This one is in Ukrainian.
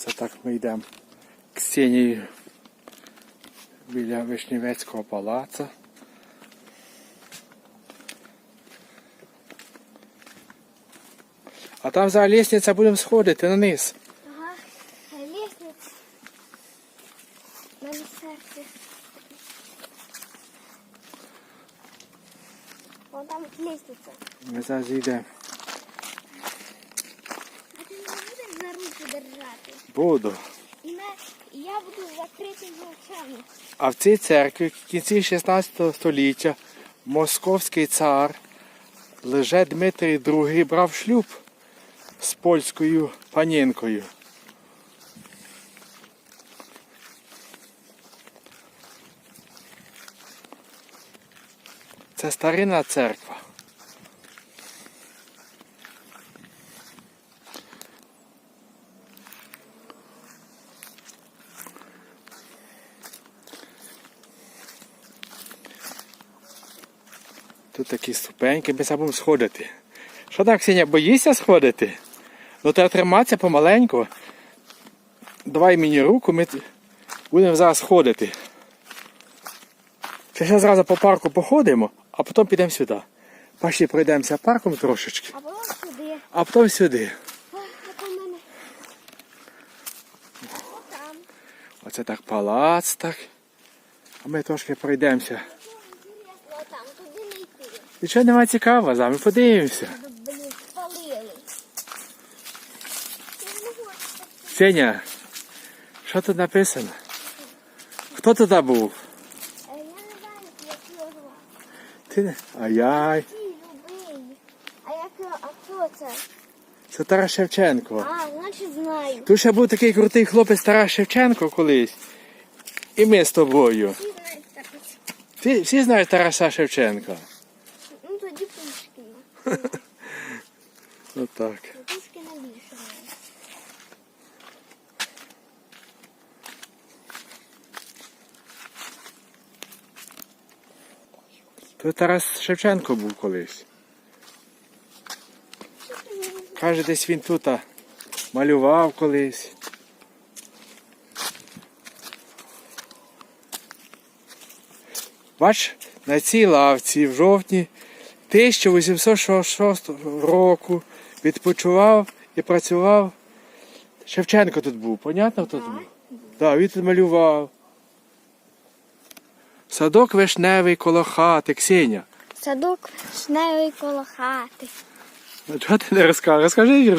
Це так ми йдемо к Ксенії біля Вишнівецького палацу. А там за лестниця будемо сходити на низ. Ага, лестница. На серце. Вон там лестница. Ми зараз йдемо. А ти не будеш за руку держати? Буду. Я буду з закритими очами. А в цій церкві в кінці 16 століття московський цар Леже Дмитрій II брав шлюб з польською панінкою. Це старинна церква. Тут такі ступеньки, ми будемо сходити. Що так, Ксеня, боїшся сходити? Ну треба триматися помаленьку. Давай мені руку, ми будемо зараз сходити. Ще зразу по парку походимо, а потім підемо сюди. Пошли пройдемося парком трошечки, А потім сюди. а потім сюди. Оце так палац, так. А ми трошки пройдемося. Інтересно, там, туди не йти. Нічого немає цікавого, зараз ми подивимося. Сеня, що тут написано? Хто туди був? Ти не. Ай-яй. А хто це? Це Тарас Шевченко. А, значить знаю. Тут ще був такий крутий хлопець Тарас Шевченко колись. І ми з тобою. Всі знають Тараса Шевченка. Ну. Отак. Пушкіна більше знаю. Тут Тарас Шевченко був колись. Каже, десь він тут малював колись. Бач, на цій лавці в жовтні 1866 року відпочивав і працював. Шевченко тут був, понятно хто тут був? Так, він тут малював. Садок вишневий коло хати, Ксеня. Садок вишневий коло хати. Ну, чого ти не розкажеш? Розкажи.